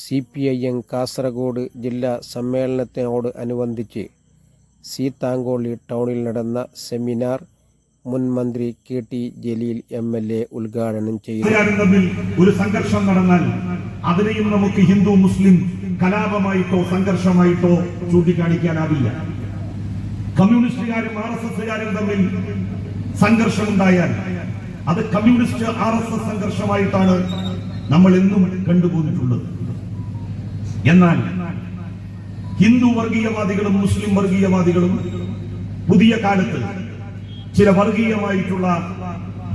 C P I M Kasaragod ജില്ലാ സമ്മേളനത്തിനോട് അനുബന്ധിച്ച് സീതാങ്കോളി ടൗണിൽ നടന്ന സെമിനാർ മുൻ മന്ത്രി K T Jaleel M L A ഉദ്ഘാടനം ചെയ്തു. ഒരു സംഘർഷം നടന്നാൽ അതിനെയും നമുക്ക് ഹിന്ദു മുസ്ലിം കലാപമായിട്ടോ സംഘർഷമായിട്ടോ ചൂണ്ടിക്കാണിക്കാനാവില്ല. കമ്മ്യൂണിസ്റ്റുകാരും ആർ എസ് എസുകാരും തമ്മിൽ സംഘർഷമുണ്ടായാൽ അത് കമ്മ്യൂണിസ്റ്റ് ആർ എസ് എസ് സംഘർഷമായിട്ടാണ് നമ്മൾ എന്നും കണ്ടുപോന്നിട്ടുള്ളത്. എന്നാൽ ഹിന്ദു വർഗീയവാദികളും മുസ്ലിം വർഗീയവാദികളും പുതിയ കാലത്ത് ചില വർഗീയമായിട്ടുള്ള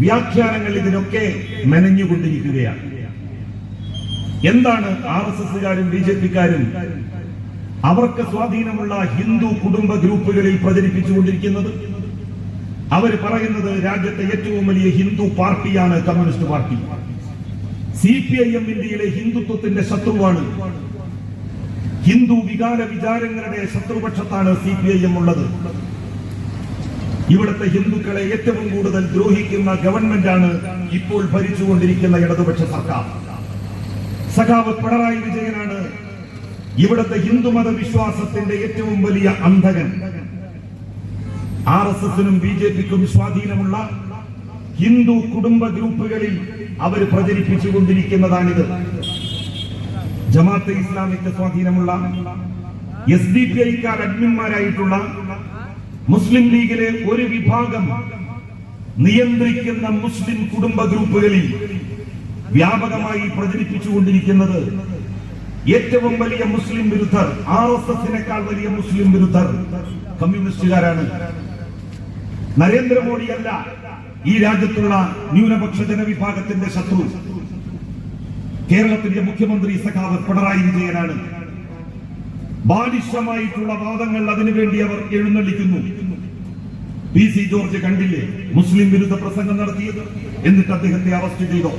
വ്യാഖ്യാനങ്ങൾ ഇതിനൊക്കെ മെനഞ്ഞുകൊണ്ടിരിക്കുകയാണ്. എന്താണ് ആർ എസ് എസുകാരും ബി ജെ പിക്കാരും അവർക്ക് സ്വാധീനമുള്ള ഹിന്ദു കുടുംബ ഗ്രൂപ്പുകളിൽ പ്രചരിപ്പിച്ചുകൊണ്ടിരിക്കുന്നത്? അവർ പറയുന്നത് രാജ്യത്തെ ഏറ്റവും വലിയ ഹിന്ദു പാർട്ടിയാണ് communist party. C P I M ഇന്ത്യയിലെ ഹിന്ദുത്വത്തിന്റെ ശത്രുവാണ് ഹിന്ദു വികാര വിചാരങ്ങളുടെ ശത്രുപക്ഷത്താണ് സി പി ഐ എം ഉള്ളത്. ഇവിടുത്തെ ഹിന്ദുക്കളെ ഏറ്റവും കൂടുതൽ ദ്രോഹിക്കുന്ന ഗവൺമെന്റാണ് ഇപ്പോൾ ഭരിച്ചുകൊണ്ടിരിക്കുന്ന ഇടതുപക്ഷ സർക്കാർ. സഖാവ് പിണറായി വിജയനാണ് ഇവിടുത്തെ ഹിന്ദുമത വിശ്വാസത്തിന്റെ ഏറ്റവും വലിയ അന്ധകൻ. ആർ എസ് എസിനും ബി ജെ പിക്കും സ്വാധീനമുള്ള ഹിന്ദു കുടുംബ ഗ്രൂപ്പുകളിൽ അവർ പ്രചരിപ്പിച്ചുകൊണ്ടിരിക്കുന്നതാണിത്. ജമാഅത്തെ ഇസ്ലാമിക്ക് സ്വാധീനമുള്ള എസ് ഡി പി ഐക്കാർ അഡ്മിന്മാരായിട്ടുള്ള മുസ്ലിം ലീഗിലെ ഒരു വിഭാഗം നിയന്ത്രിക്കുന്ന മുസ്ലിം കുടുംബ ഗ്രൂപ്പുകളിൽ വ്യാപകമായി പ്രചരിപ്പിച്ചുകൊണ്ടിരിക്കുന്നത് ഏറ്റവും വലിയ മുസ്ലിം വിരുദ്ധർ ആർ എസ് എസിനേക്കാൾ വലിയ മുസ്ലിം വിരുദ്ധർ കമ്മ്യൂണിസ്റ്റുകാരാണ്. നരേന്ദ്രമോദിയല്ല ഈ രാജ്യത്തുള്ള ന്യൂനപക്ഷ ജനവിഭാഗത്തിന്റെ ശത്രു. കേരളത്തിന്റെ മുഖ്യമന്ത്രി സഖാവ് പിണറായി വിജയനാണ്. ബാലിഷമായിട്ടുള്ള വാദങ്ങൾ അതിനുവേണ്ടി അവർ എഴുന്നള്ളിക്കുന്നു. പി സി ജോർജ് കണ്ടില്ലേ? മുസ്ലിം വിരുദ്ധ പ്രസംഗം നടത്തിയത്. എന്നിട്ട് അദ്ദേഹത്തെ അറസ്റ്റ് ചെയ്തോ?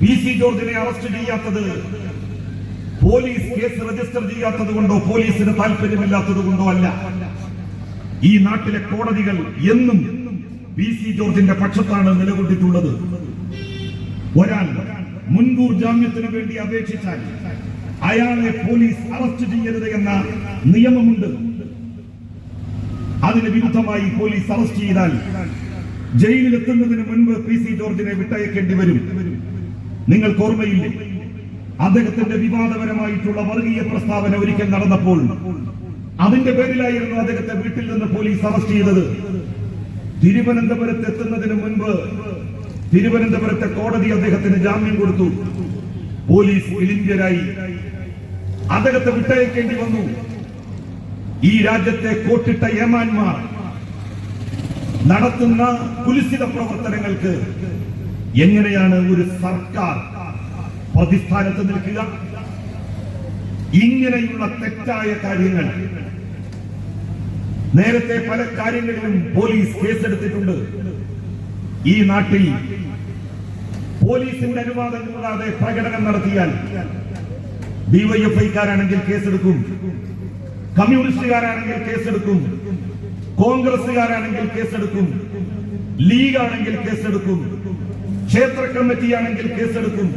പി സി ജോർജിനെ അറസ്റ്റ് ചെയ്യാത്തത്. പോലീസ് കേസ് രജിസ്റ്റർ ചെയ്യാത്തത് കൊണ്ടോ പോലീസിന് താല്പര്യമില്ലാത്തത് കൊണ്ടോ അല്ല. ഈ നാട്ടിലെ കോടതികൾ എന്നും പി സി ജോർജിന്റെ പക്ഷത്താണ് നിലകൊണ്ടിട്ടുള്ളത്. ഒരാൾ മുൻകൂർ ജാമ്യത്തിന് വേണ്ടി അപേക്ഷിച്ചാൽ അയാളെ പോലീസ് അറസ്റ്റ് ചെയ്യരുത് എന്ന നിയമമുണ്ട്. അതിന് വിരുദ്ധമായി പോലീസ് അറസ്റ്റ് ചെയ്താൽ ജയിലിലെത്തുന്നതിന് മുൻപ് പി സി ജോർജിനെ വിട്ടയക്കേണ്ടി വരും. നിങ്ങൾക്ക് ഓർമ്മയില്ലേ? അദ്ദേഹത്തിന്റെ വിവാദപരമായിട്ടുള്ള വർഗീയ പ്രസ്താവന ഒരിക്കൽ നടന്നപ്പോൾ അതിന്റെ പേരിലായിരുന്നു അദ്ദേഹത്തെ വീട്ടിൽ നിന്ന് പോലീസ് അറസ്റ്റ് ചെയ്തത്. തിരുവനന്തപുരത്ത് എത്തുന്നതിന് മുൻപ് തിരുവനന്തപുരത്തെ കോടതി അദ്ദേഹത്തിന് ജാമ്യം കൊടുത്തു. പോലീസ് ഇളിഞ്ചരായി അദ്ദേഹത്തെ വിട്ടയക്കേണ്ടി വന്നു. ഈ രാജ്യത്തെ കോട്ടിട്ട യമാന്മാർ നടത്തുന്ന കുലിസിത പ്രവർത്തനങ്ങൾക്ക് എങ്ങനെയാണ് ഒരു സർക്കാർ പ്രതിസ്ഥാനത്ത് നിൽക്കുക? ഇങ്ങനെയുള്ള തെറ്റായ കാര്യങ്ങൾ. നേരത്തെ പല കാര്യങ്ങളിലും പോലീസ് കേസെടുത്തിട്ടുണ്ട്. ഈ നാട്ടിൽ പോലീസിന്റെ അനുവാദം കൂടാതെ പ്രകടനം നടത്തിയാൽ ഡിവൈഎഫ്ഐക്കാരാണെങ്കിൽ കേസെടുക്കും. കമ്മ്യൂണിസ്റ്റുകാരാണെങ്കിൽ കേസെടുക്കും. കോൺഗ്രസുകാരാണെങ്കിൽ കേസെടുക്കും. ലീഗ് ആണെങ്കിൽ കേസെടുക്കും. ക്ഷേത്ര കമ്മിറ്റിയാണെങ്കിൽ കേസെടുക്കും.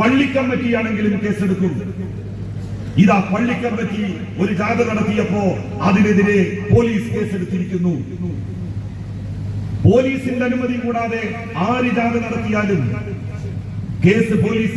പള്ളി കമ്മിറ്റിയാണെങ്കിലും കേസെടുക്കും. ഇതാ പള്ളി കമ്മിറ്റി ഒരു ജാഥ നടത്തിയപ്പോ അതിനെതിരെ പോലീസ് കേസെടുത്തിരിക്കുന്നു. പോലീസിന്റെ അനുമതി കൂടാതെ ആര് ജാഥ നടത്തിയാലും കേസ് പോലീസ്